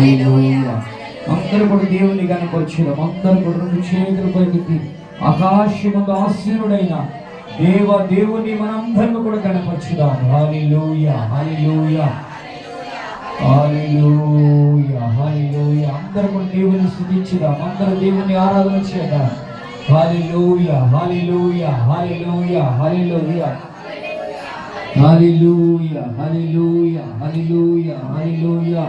హల్లెలూయా. అందరూ కూడా దేవుని కనపరిచినాం అందరూ కూడా రెండు చేతులు పైకి ఆకాశముగా ఆశీనుడైన దేవ దేవుని మనందరం కూడా కనపరచుదాం హల్లెలూయా హల్లెలూయా. హల్లెలూయా హల్లెలూయా. అందరూ కూడా దేవుని స్థుతించుదాం. అందరూ దేవుని ఆరాధన చేద్దాం. హల్లెలూయా హల్లెలూయా హల్లెలూయా హల్లెలూయా. హల్లెలూయా హల్లెలూయా హల్లెలూయా హల్లెలూయా.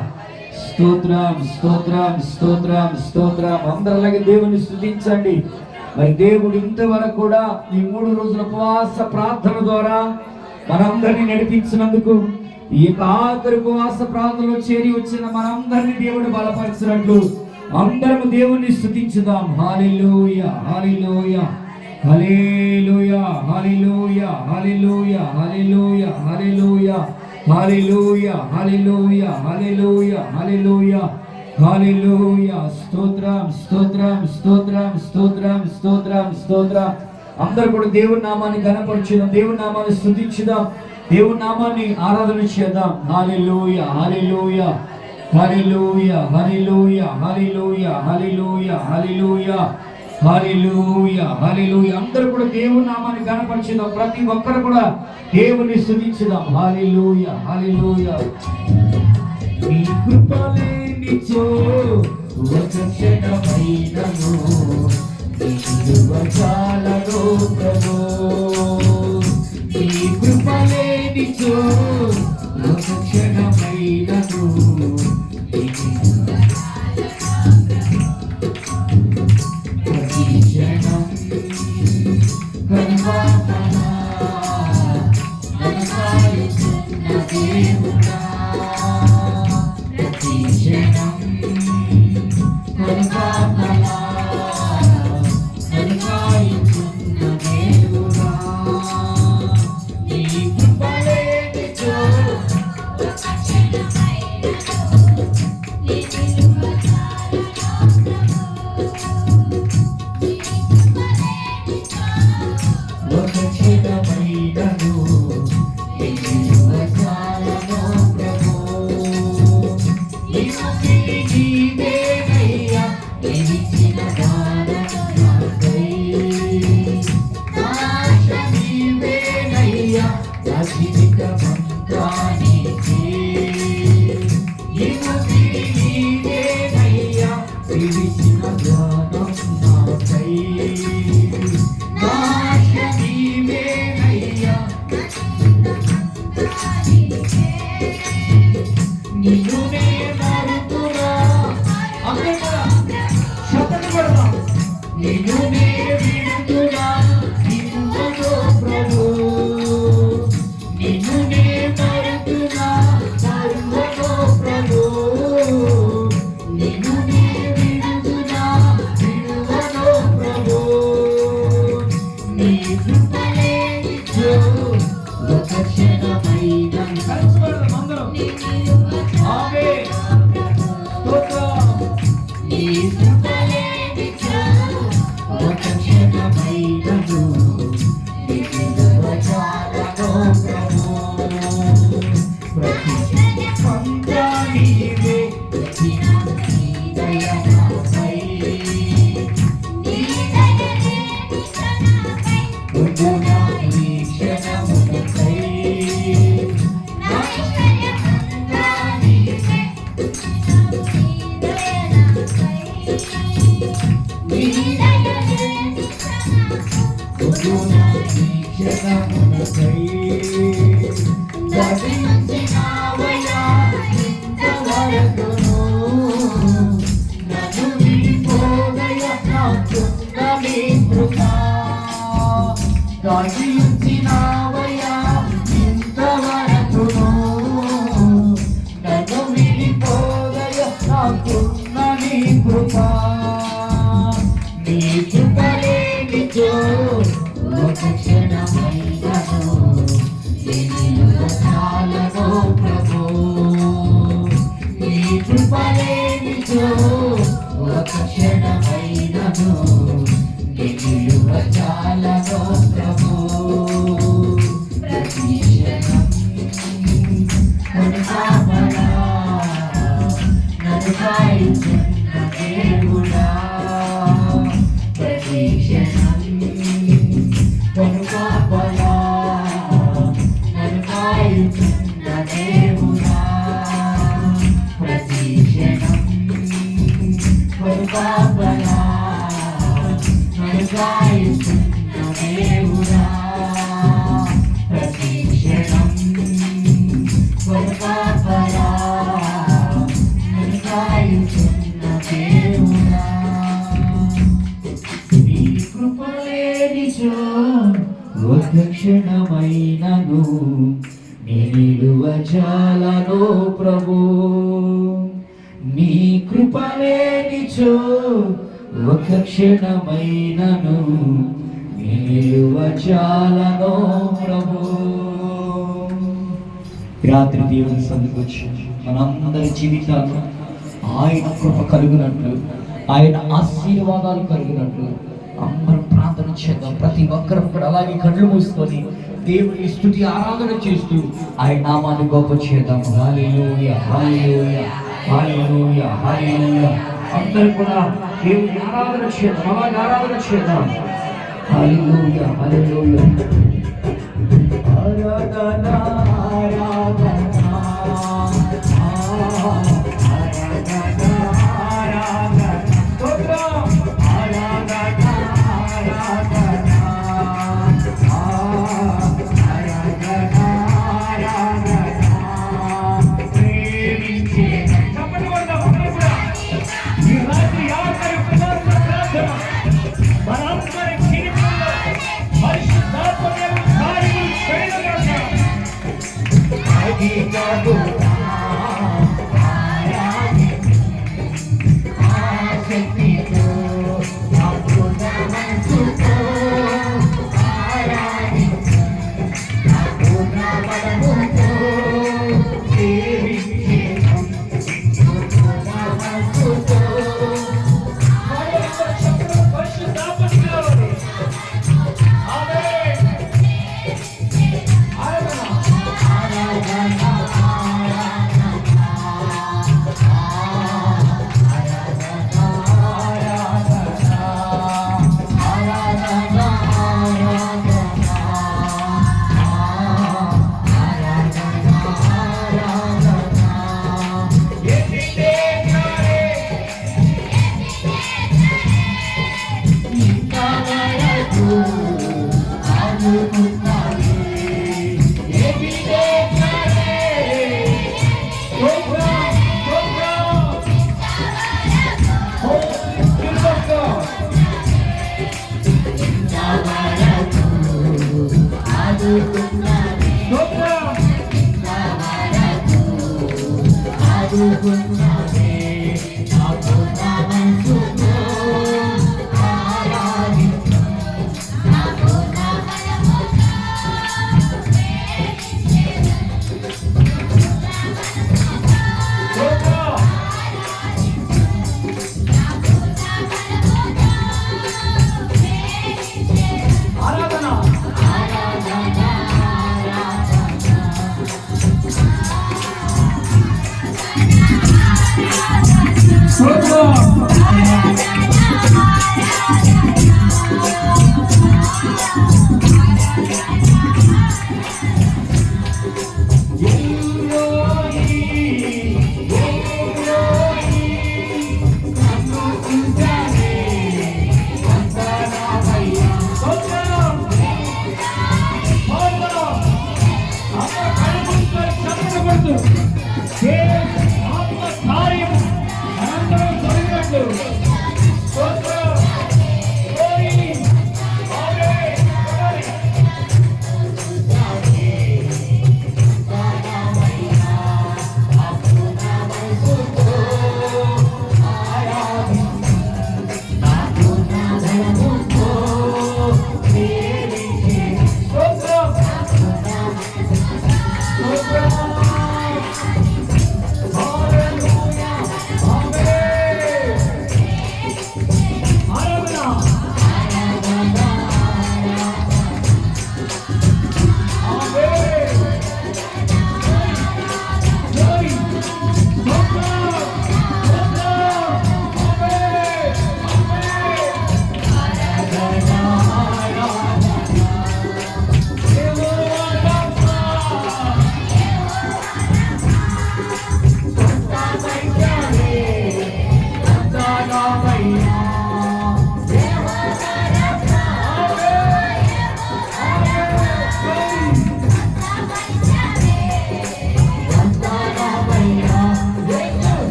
స్తోత్రం స్తోత్రం స్తోత్రం స్తోత్రం. అందరిలాగే దేవుని స్థుతించండి. మరి దేవుడు ఇంతవరకు కూడా ఈ మూడు రోజుల ఉపవాస ప్రార్థన ద్వారా మనందరినీ నడిపించినందుకు ఈ యొక్క ఆఖరి ఉపవాస ప్రార్థనలో చేరి వచ్చిన మనందరినీ దేవుడు బలపరిచినట్లు అందరం దేవుణ్ణి స్థుతించుదాం. Hallelujah hallelujah hallelujah hallelujah hallelujah hallelujah hallelujah. Hallelujah hallelujah hallelujah hallelujah hallelujah స్తోత్రం స్తోత్రం స్తోత్రం స్తోత్రం స్తోత్రం స్తోత్రం అందరూ కూడా దేవుని నామాన్ని గణపరచుదాం దేవుని నామాన్ని స్థుతించుదాం దేవుని నామాన్ని ఆరాధన చేద్దాం. Hallelujah hallelujah hallelujah hallelujah hallelujah అందరూ కూడా దేవుని నామాన్ని కనపరిచిదాం ప్రతి ఒక్కరు కూడా దేవుని స్థుతించుదాం. హాలిలూయ హాలిలూయ నీ కృప లేని చో ఒక క్షణమైనను చాలను ప్రభు నీ కృప లేని చో ఒక క్షణమైనను చుట్టలేని చో ఒక క్షణమైనను చాలనో ప్రభు నీ కృపలేని చో ఒక ప్రభు. ప్రభు నీ కృపలేనిచో ఒక క్షణమైనను నిలువచాలను ప్రభు. రాత్రి దేవుని సందుకొచ్చి మనందరి జీవితాలు ఆయన కృప కలుగునట్లు ఆయన ఆశీర్వాదాలు కలుగునట్లు అందరం ప్రార్థన చేద్దాం. ప్రతి ఒక్కరు కూడా అలాగే కళ్ళు మూసుకొని దేవుని స్థుతి ఆరాధన చేస్తూ ఆయన నామాన్ని గొప్ప చేద్దాం. హల్లెలూయా హల్లెలూయా హల్లెలూయా హల్లెలూయా. అందరూ కూడా దేవుని ఆరాధన చేద్దాం అలాగే ఆరాధన చేద్దాం. హల్లెలూయా హల్లెలూయా. ఆరాధన ఆరాధన. ఆరాధన Chicago.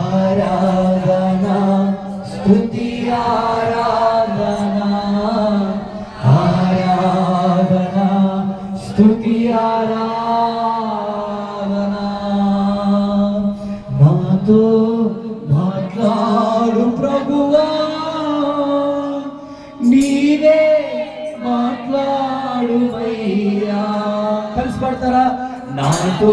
ఆరాధన స్తుతి ఆరాధన ఆరాధన స్తుతి ఆరాధన. నాతో మాట్లాడు ప్రభువా నీవే మాట్లాడు కలిసి పడతారా? నాతో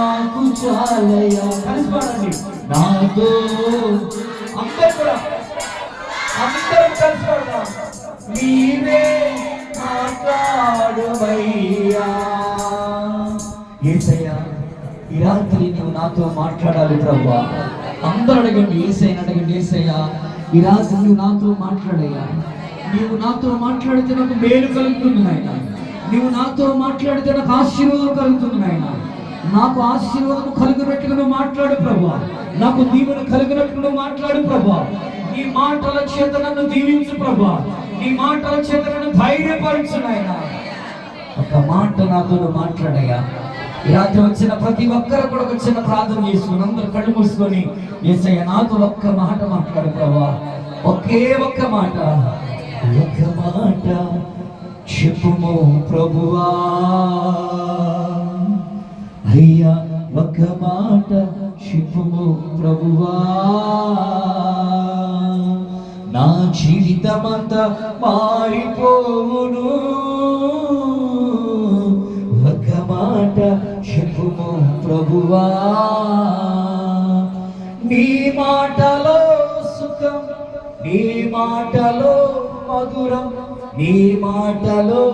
నాకు చాలయ్యా కలిసి పాడండి. నాతో అందరు కూడా అందరం కలిసి పాడదాం. నీవే మాట్లాడుమయ్యా ఏసయ్యా ఈ రాత్రి నువ్వు నాతో మాట్లాడాలి ప్రభా. అందరూ అడగండి ఏసయ్య అడగండి. ఏసయ్యా ఈ రాత్రి నువ్వు నాతో మాట్లాడయ్యా. నీవు నాతో మాట్లాడితే నాకు మేలు కలుగుతుంది నాయన. నీవు నాతో మాట్లాడితే నాకు ఆశీర్వాదం కలుగుతుంది నాయన. నాకు ఆశీర్వాదము కలిగినట్టుగా మాట్లాడు ప్రభా. నాకు దీవెన కలిగినట్లు మాట్లాడు ప్రభా. నీ మాటల చేత నన్ను దీవించు ప్రభా. నీ మాటల చేత నన్ను ధైర్యపరచు నాయన. ఒక మాట నాతో మాట్లాడయ్యా. ఈ రాత్రి వచ్చిన ప్రతి ఒక్కరు కూడా ఒక చిన్న ప్రార్థన చేసుకుని అందరూ కళ్ళు మూసుకొని ఏసయ్య నాతో ఒక్క మాట మాట్లాడు ప్రభా. ఒకే ఒక్క మాట. ఒక్క మాట. చెప్పుము ప్రభువా. అయ్యా ఒక్క మాట శివము ప్రభువా. నా జీవితమంతా మారిపోవును. ఒక్క మాట చెప్పుము ప్రభువా. నీ మాటలో సుఖం నీ మాటలో మధురం నీ మాటలో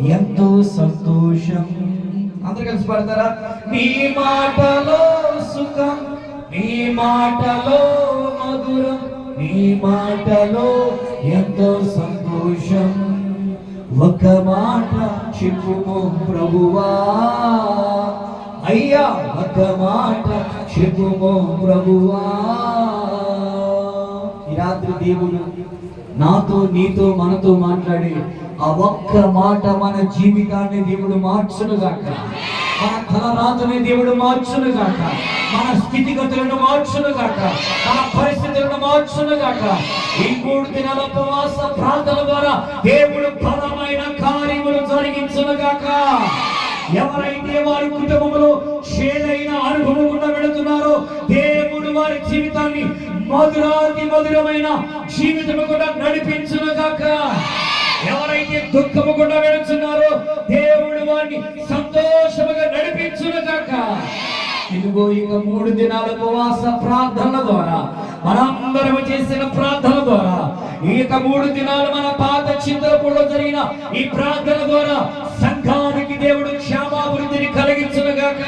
ఎంతో సంతోషం. అందరు కలిసి పడతారా? నీ మాటలో సుఖం నీ మాటలో మధురం నీ మాటలో ఎంతో సంతోషం. ఒక మాట చెప్పుము ప్రభువా. అయ్యా ఒక మాట చెప్పుము ప్రభువా. ఈ రాత్రి దేవుడు నాతో నీతో మనతో మాట్లాడి ఆ ఒక్క మాట మన జీవితాన్ని దేవుడు మార్చునుగాక. మన తలరాతని దేవుడు మార్చునుగాక. మన స్థితిగతులను మార్చునుగాక. మన పరిస్థితులను మార్చునుగాక. ఈ మూడు దినాల ఉపవాస ప్రార్థన ద్వారా దేవుడు బలమైన కార్యములు జరిగించునుగాక. ఎవరైతే వారి కుటుంబంలో చేదైన అనుభవం గుండా వెళుతున్నారో దేవుడు వారి జీవితాన్ని మధురాతి మధురమైన జీవితం కూడా నడిపించునుగాక. ఎవరైతే దుఃఖము గుండా వెళుతున్నారో దేవుడు వారిని సంతోషముగా నడిపించును గాక. ఇదిగో ఇక మూడు దినాల ఉపవాస ప్రార్థనల ద్వారా మనందరం చేసిన ప్రార్థన ద్వారా ఇక మూడు దినాలు మన పాత చింతలపూడలో జరిగిన ఈ ప్రార్థన ద్వారా సంఘానికి దేవుడు క్షేమాభివృద్ధిని కలిగించునుగాక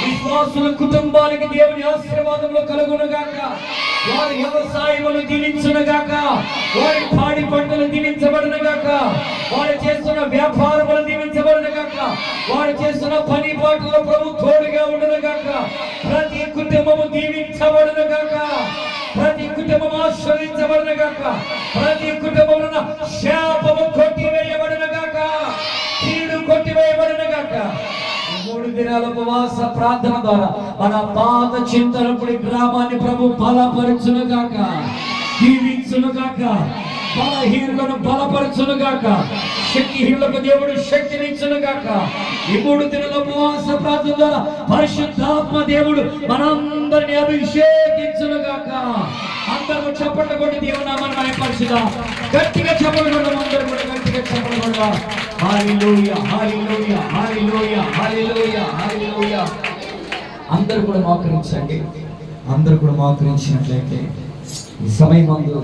విశ్వాసుల కుటుంబానికి దేవుని ఆశీర్వాదంలో కలుగునుగాక గాక. వారి వ్యవసాయములు దీవించును గాక. వారి పాడి పంటలు దీవించబడును గాక. వారు చేస్తున్న వ్యాపారములు దీవించబడును గాక. వారు చేస్తున్న పని పాటలో ప్రభు తోడుగా ఉండును గాక. ప్రతి కుటుంబము దీవించబడును గాక. ప్రతి కుటుంబం ఆశ్రయించబడిన గాక. ప్రతి కుటుంబమున శాపము కొట్టివేయబడిన గాక. కీడు కొట్టివేయబడిన గాక మూడు దినాల ఉపవాస ప్రార్థన ద్వారా మన పాత చింతనపుడి గ్రామాన్ని ప్రభు బలపరచును గాక. దీవించును గాక. బలహీనులను బలపరచును గాక. శక్తిహీనులకు దేవుడు శక్తినిచ్చును గాక. ఈ మూడు దినాల ఉపవాస ప్రార్థన ద్వారా పరిశుద్ధాత్మ దేవుడు మనందరిని అభిషేకించును గాక. అందరూ చప్పట్లు కొట్టి దేవునామాన్ని మనం గట్టిగా చప్పట్లు కొడదాం అందరూ కూడా గట్టిగా చప్పట్లు కొడదాం. Hallelujah hallelujah hallelujah hallelujah hallelujah అందరూ కూడా మోకరించండి. అందరూ కూడా మోకరించినట్లయితే ఈ సమయం మందు